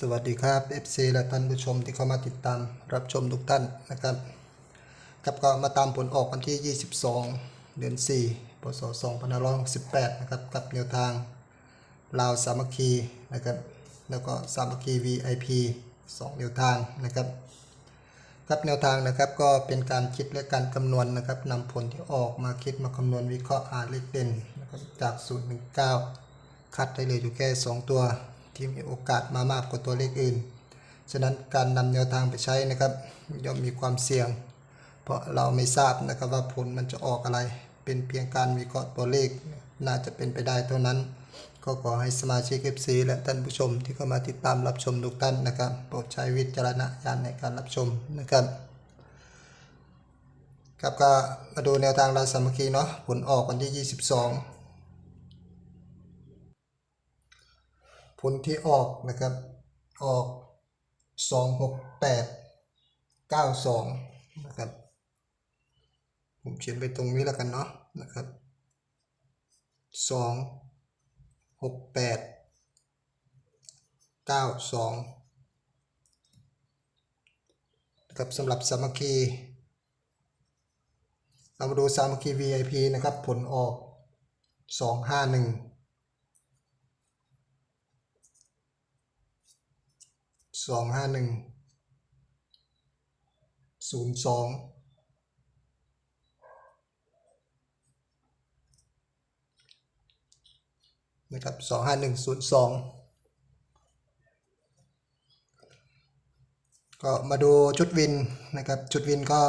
สวัสดีครับ FC และท่านผู้ชมที่เข้ามาติดตามรับชมทุกท่านนะครับกับก็มาตามผลออกวันที่ 22 เดือน 4 พศ 2568นะครับ กับแนวทางลาวสามัคคีนะครับ แล้วก็สามัคคี VIP 2 แนวทางนะครับครับแนวทางนะครับก็เป็นการคิดและการคำนวณนะครับนำผลที่ออกมาคิดมาคำนวณวิเคราะห์หานเลขเด่นนะครับจาก 0 1 9 คัดได้เลยอยู่แค่ 2 ตัว ที่มีโอกาสมามากกว่าตัวเลขอื่น ฉะนั้นการนำแนวทางไปใช้นะครับย่อมมีความเสี่ยง เพราะเราไม่ทราบนะครับว่าผลมันจะออกอะไร เป็นเพียงการวิเคราะห์ตัวเลขน่าจะเป็นไปได้เท่านั้น ก็ขอให้สมาชิก FC และท่านผู้ชมที่เข้ามาติดตามรับชมทุกท่านนะครับโปรดใช้วิจารณญาณในการรับชมนะครับครับก็มาดูแนวทางเราสามัคคีเนาะผลออกวันที่ 22 ผลที่ออกนะครับ ออก 268 92 นะครับ ผมเขียนไปตรงนี้แล้วกันเนาะนะครับ 2 68 92นะครับสำหรับสามัคคีเรามาดูสามัคคี VIP นะครับ ผลออก 251 สองห้าหนึ่งศูนย์สองนะครับสองห้าหนึ่งศูนย์สองก็มาดูชุดวินนะครับ ชุดวินก็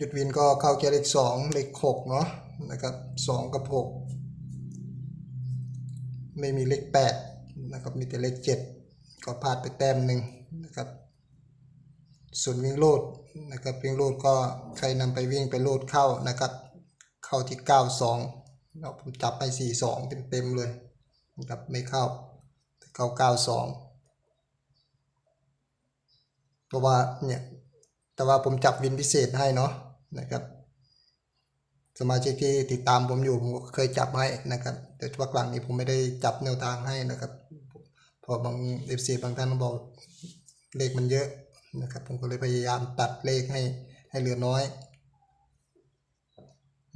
จุดวินก็เข้าเกียร์เลขสองเลขหกเนาะนะครับสองกับหก ไม่มีเลขแปดนะครับมีแต่เลขเจ็ดก็พลาดไปแต้มหนึ่งนะครับส่วนวิ่งโลดนะครับวิ่งโลดก็ใครนำไปวิ่งไปโลดเข้านะครับ เข้าที่เก้าสองเราผมจับไปสี่สองเต็มๆเลยนะครับไม่เข้าเข้าเก้าสองเพราะว่าเนี่ยแต่ว่าผมจับวินพิเศษให้เนาะนะครับ สมาชิกที่ติดตามผมอยู่ผมก็เคยจับให้นะครับ แต่ว่าหลังนี้ผมไม่ได้จับแนวทางให้นะครับเพอบางเอฟซีบางท่านบอกเลขมันเยอะนะครับ ผมก็เลยพยายามตัดเลขให้ให้เหลือน้อย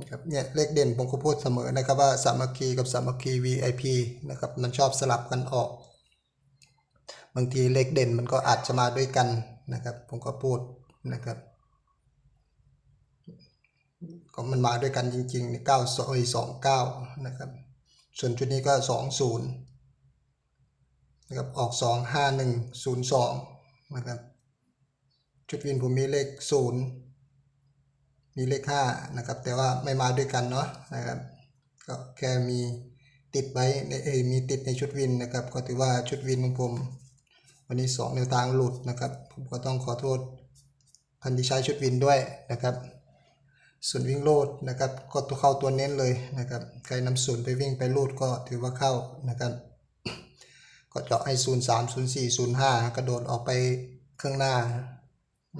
นะครับเนี่ยเลขเด่นผมก็พูดเสมอนะครับว่าสามัคคีกับสามัคคี VIP นะครับมันชอบสลับกันออก บางทีเลขเด่นมันก็อาจจะมาด้วยกันนะครับ ผมก็พูดนะครับ ก็มันมาด้วยกันจริงๆเก้าสอยสองเก้านะครับ ส่วนชุดนี้ก็สองศูนย์นะครับออกสองห้าหนึ่งศูนย์สองนะครับชุดวินผมมีเลขศูนย์มีเลขห้านะครับ แต่ว่าไม่มาด้วยกันเนาะนะครับก็แค่มีติดไว้ในเอมีติดในชุดวินนะครับ ก็ถือว่าชุดวินของผม วันนี้สองแนวทางหลุดนะครับ ผมก็ต้องขอโทษท่านที่ใช้ชุดวินด้วยนะครับ ส่วนวิ่งโลดนะครับก็ตัวเข้าตัวเน้นเลยนะครับใครนำศูนย์ไปวิ่งไปโลดก็ถือว่าเข้านะครับก็เจาะให้ศูนย์สามศูนย์สี่ศูนย์ห้ากระโดดออกไปข้างหน้า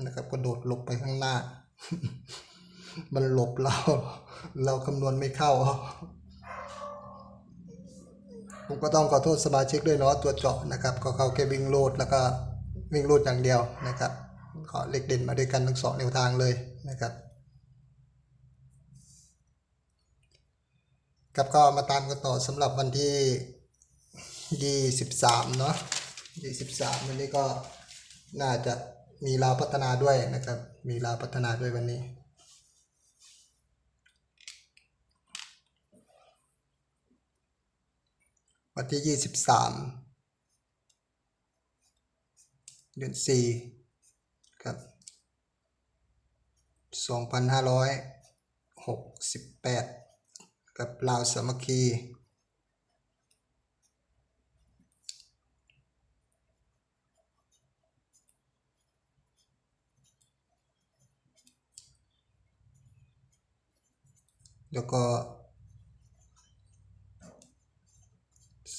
นะครับกระโดดหลบไปข้างหน้า มันหลบเราเราคำนวณไม่เข้าผมก็ต้องขอโทษสมาชิกด้วยเนาะตัวเจาะนะครับ ก็เข้าแค่วิ่งโลดแล้วก็วิ่งโลดอย่างเดียวนะครับขอเลขเด่นมาด้วยกันทั้งสองแนวทางเลยนะครับ ครับก็มาตามกันต่อสำหรับวันที่23เนาะ23วันนี้ก็น่าจะมีลาวพัฒนาด้วยนะครับ มีลาวพัฒนาด้วยวันนี้วันที่23เดือน4ครับ2568กับแปด ลาวสามัคคีแล้วก็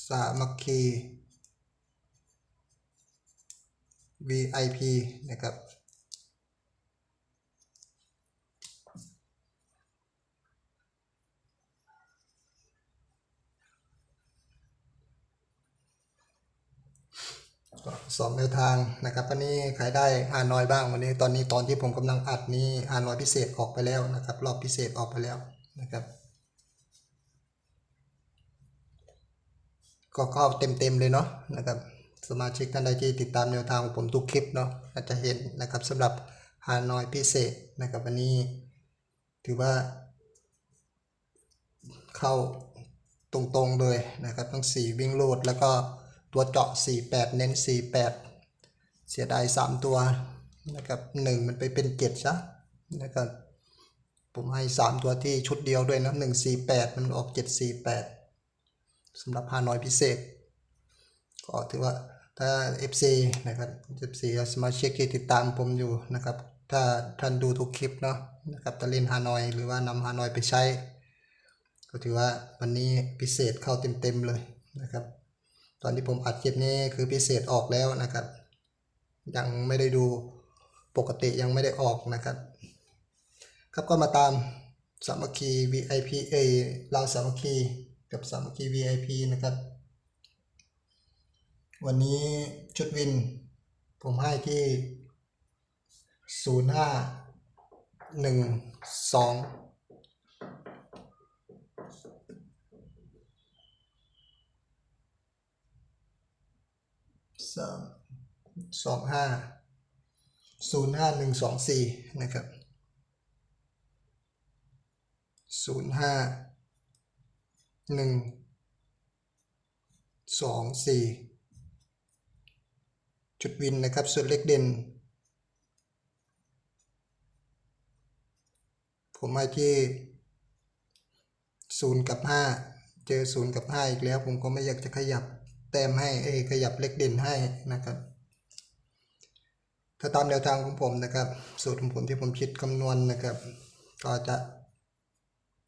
สามัคคี VIP นะครับ สองแนวทางนะครับวันนี้ขายได้ฮานอยบ้างวันนี้ตอนนี้ตอนที่ผมกำลังอัดนี้ฮานอยพิเศษออกไปแล้วนะครับ รอบพิเศษออกไปแล้วนะครับก็เข้าเต็มๆเลยเนาะนะครับสมาชิกท่านใดที่ติดตามแนวทางของผมทุกคลิปเนาะอาจจะเห็นนะครับสำหรับฮานอยพิเศษนะครับวันนี้ถือว่า เข้าตรงๆเลยนะครับทั้ง4วิ่งโลดแล้วก็ ตัวเจาะ 48 เน้น 48 เสียดาย 3 ตัวนะครับ1มันไปเป็น7ซะนะครับผมให้ 3 ตัวที่ชุดเดียวด้วยนะ148 มันออก 748สำหรับฮานอยพิเศษ ก็ถือว่าถ้า FC นะครับ FC สมาชิกที่ติดตามผมอยู่นะครับ ถ้าท่านดูทุกคลิปเนาะนะครับถ้าเล่นฮานอยหรือว่านำฮานอยไปใช้ ก็ถือว่าวันนี้พิเศษเข้าเต็มๆเลยนะครับ ตอนที่ผมอัดคลิปนี้คือพิเศษออกแล้วนะครับ ยังไม่ได้ดูปกติยังไม่ได้ออกนะครับ ครับก็มาตามสามัคคี VIP เอเราสามัคคีกับสามัคคี VIP นะครับ วันนี้ชุดวิน ผมให้ที่ 05 1 2 สามสองห้าศูนย์ห้าหนึ่งสองสี่นะครับศูนย์ห้าหนึ่งสองสี่จุดวินนะครับ ส่วนเลขเด่น ผมให้ที่ศูนย์กับห้าเจอศูนย์กับห้าอีกแล้ว ผมก็ไม่อยากจะขยับ แต้มให้เอขยับเลขเด่นให้นะครับ ถ้าตามแนวทางของผมนะครับ สูตรของผมที่ผมคิดคำนวณนะครับ ก็จะ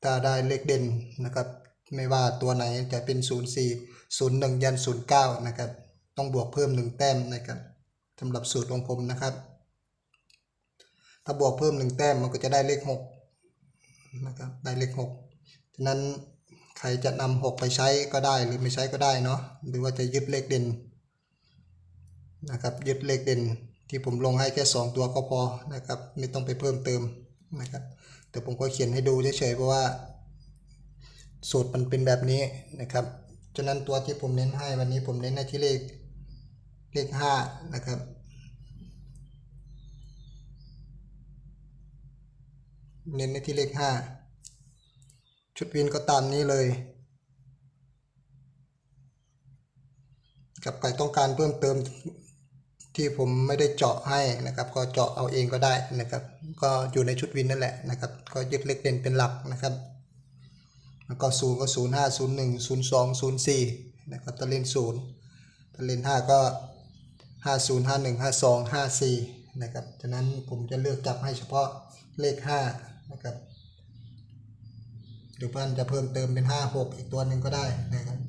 ถ้าได้เลขเด่นนะครับ ไม่ว่าตัวไหนจะเป็น 0 4 0 1 ยัน 0 9 นะครับ ต้องบวกเพิ่ม 1 แต้มนะครับสำหรับสูตรของผมนะครับ ถ้าบวกเพิ่ม 1 แต้มมันก็จะได้เลข6นะครับได้เลข6ฉะนั้น รจะนำ6ไปใช้ก็ได้หรือไม่ใช้ก็ได้เนาะหรือว่าจะยึดเลขเด่นนะครับยึดเลขเด่นที่ผมลงให้แค่ 2 ตัวก็พอนะครับไม่ต้องไปเพิ่มเติมนะครับแต่ผมก็เขียนให้ดูเฉยๆเพราะว่า สูตรมันเป็นแบบนี้นะครับฉะนั้นตัวที่ผมเน้นให้วันนี้ผมเน้นให้ที่เลขเลขห้านะครับเน้นในที่เลขห้า ชุดวินก็ตามนี้เลยกับใครต้องการเพิ่มเติมที่ผมไม่ได้เจาะให้นะครับ ก็เจาะเอาเองก็ได้นะครับ ก็อยู่ในชุดวินนั่นแหละนะครับ ก็ยึดเลขเด่นเป็นหลักนะครับแล้วก็ศูนย์ก็ศูนย์ห้าศูนย์หนึ่งศูนย์สองศูนย์สี่นะครับถ้าเลนศูนย์ถ้าเลนห้าก็ห้าศูนย์ห้าหนึ่งห้าสองห้าสี่นะครับฉะนั้นผมจะเลือกจับให้เฉพาะเลขห้านะครับ หรือเพื่อนจะเพิ่มเติมเป็นห้าหกอีกตัวหนึ่งก็ได้นะครับ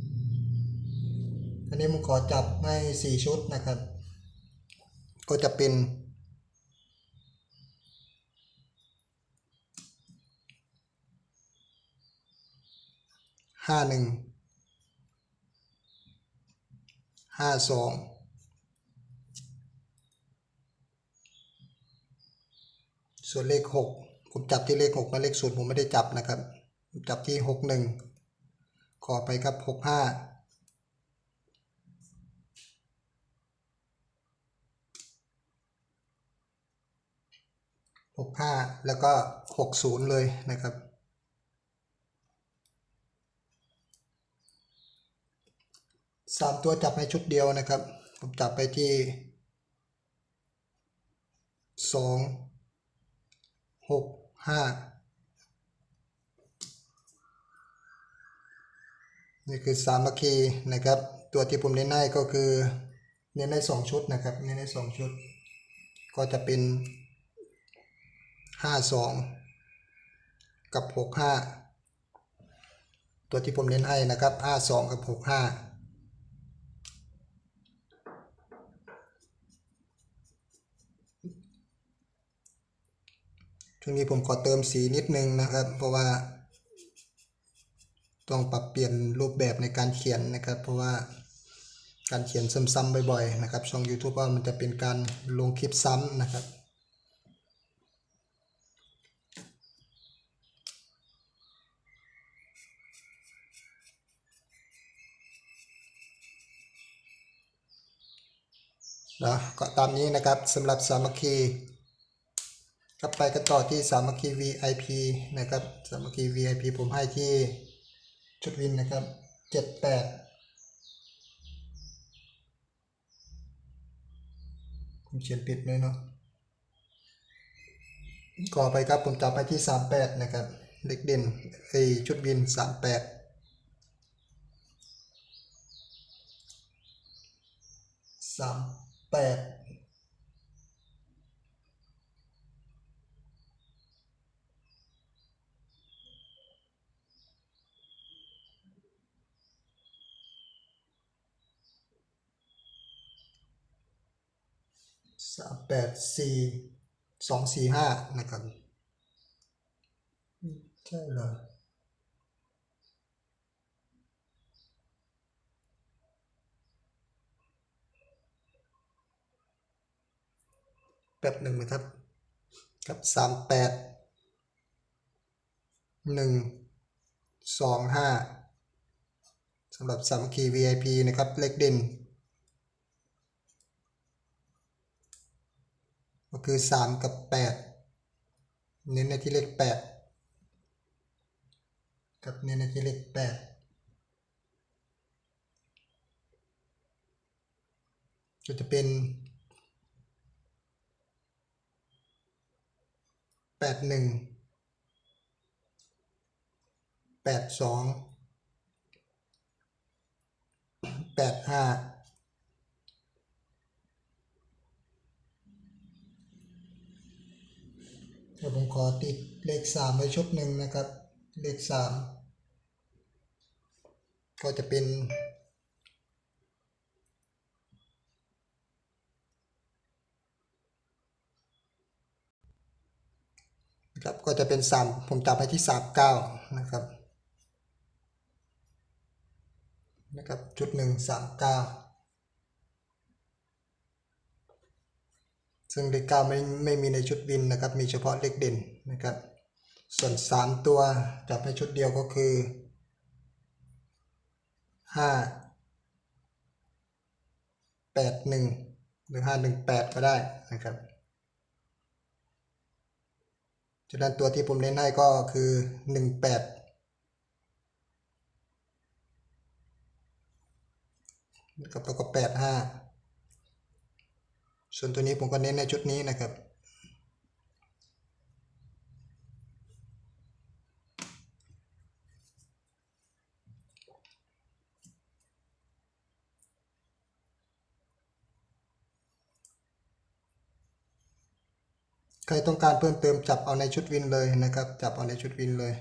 อันนี้ผมขอจับให้สี่ชุดนะครับ ก็จะเป็นห้าหนึ่งห้าสองส่วนเลขหกผมจับที่เลขหกนะเลขศูนย์ผมไม่ได้จับนะครับ จับที่หกหนึ่งขอไปครับหกห้าหกห้าแล้วก็หกศูนย์เลยนะครับสามตัวจับให้ชุดเดียวนะครับ ผมจับไปที่สองหกห้า นี่คือสามัคคีนะครับ ตัวที่ผมเน้นให้ก็คือเน้นให้สองชุดนะครับเน้นให้สองชุด ก็จะเป็นห้าสองกับหกห้าตัวที่ผมเน้นให้นะครับห้าสองกับหกห้าช่วงนี้ผมขอเติมสีนิดนึงนะครับ เพราะว่า ต้องปรับเปลี่ยนรูปแบบในการเขียนนะครับ เพราะว่าการเขียนซ้ำๆบ่อยๆนะครับ ช่อง YouTube ว่ามันจะเป็นการลงคลิปซ้ำนะครับนะก็ตามนี้นะครับสำหรับสามัคคีครับไปกันต่อที่สามัคคี VIP นะครับสามัคคี VIP ผมให้ที่ ชุดวินนะครับ78ผมเขียนผิดเลยเนาะก่อไปครับผมจับไปที่38นะครับเล็กเด่นไอชุดวินสามแปดสามแปด แปดสี่สองสี่ห้านะครับใช่เหรอแป๊บหนึ่งนะครับกับสามแปดหนึ่งสองห้าสำหรับสามัคคี VIP นะครับ เลขเด่น ก็คือ 3 กับ 8 เน้นในที่เลข 8 กับเน้นในที่เลข 8 ก็จะเป็น 81 82 85 เดี๋ยวผมขอติดเลขสามไว้ชุดหนึ่งนะครับ เลขสามก็จะเป็นครับก็จะเป็นสามผมจับไปที่สามเก้านะครับ นะครับ จุดหนึ่งสามเก้า ซึ่งเลขเก้าไม่ไม่มีในชุดบินนะครับ มีเฉพาะเลขเด่นนะครับ ส่วนสามตัวจับไปชุดเดียวก็คือห้าแปดหนึ่งหรือห้าหนึ่งแปดก็ได้นะครับฉะนั้นตัวที่ผมเน้นให้ก็คือหนึ่งแปดนะครับแล้วก็แปดห้า ส่วนตัวนี้ผมก็เน้นในชุดนี้นะครับ ใครต้องการเพิ่มเติมจับเอาในชุดวินเลยนะครับ จับเอาในชุดวินเลย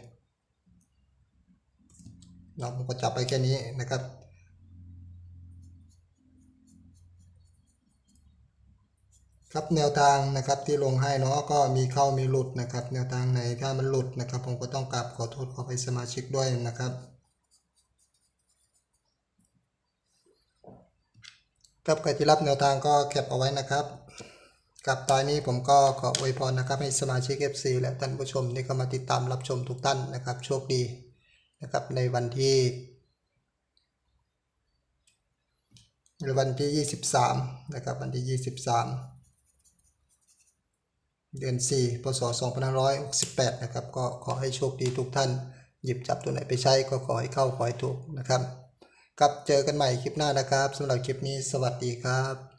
เราผมก็จับไปแค่นี้นะครับ ครับแนวทางนะครับที่ลงให้เนาะก็มีเข้ามีหลุดนะครับ แนวทางไหนถ้ามันหลุดนะครับ ผมก็ต้องกราบขอโทษขอไปสมาชิกด้วยนะครับครับใครที่รับแนวทางก็แคปเอาไว้นะครับกับตอนนี้ผมก็ขออวยพรนะครับ ให้สมาชิก FC และท่านผู้ชมที่เข้ามาติดตามรับชมทุกท่านนะครับ โชคดีนะครับในวันที่ในวันที่ 23 นะครับ วันที่ 23 เดือน4พศ2568 นะครับ ก็ขอให้โชคดีทุกท่าน หยิบจับตัวไหนไปใช้ก็ขอให้เข้าขอให้ถูกนะครับครับเจอกันใหม่คลิปหน้านะครับสำหรับคลิปนี้สวัสดีครับ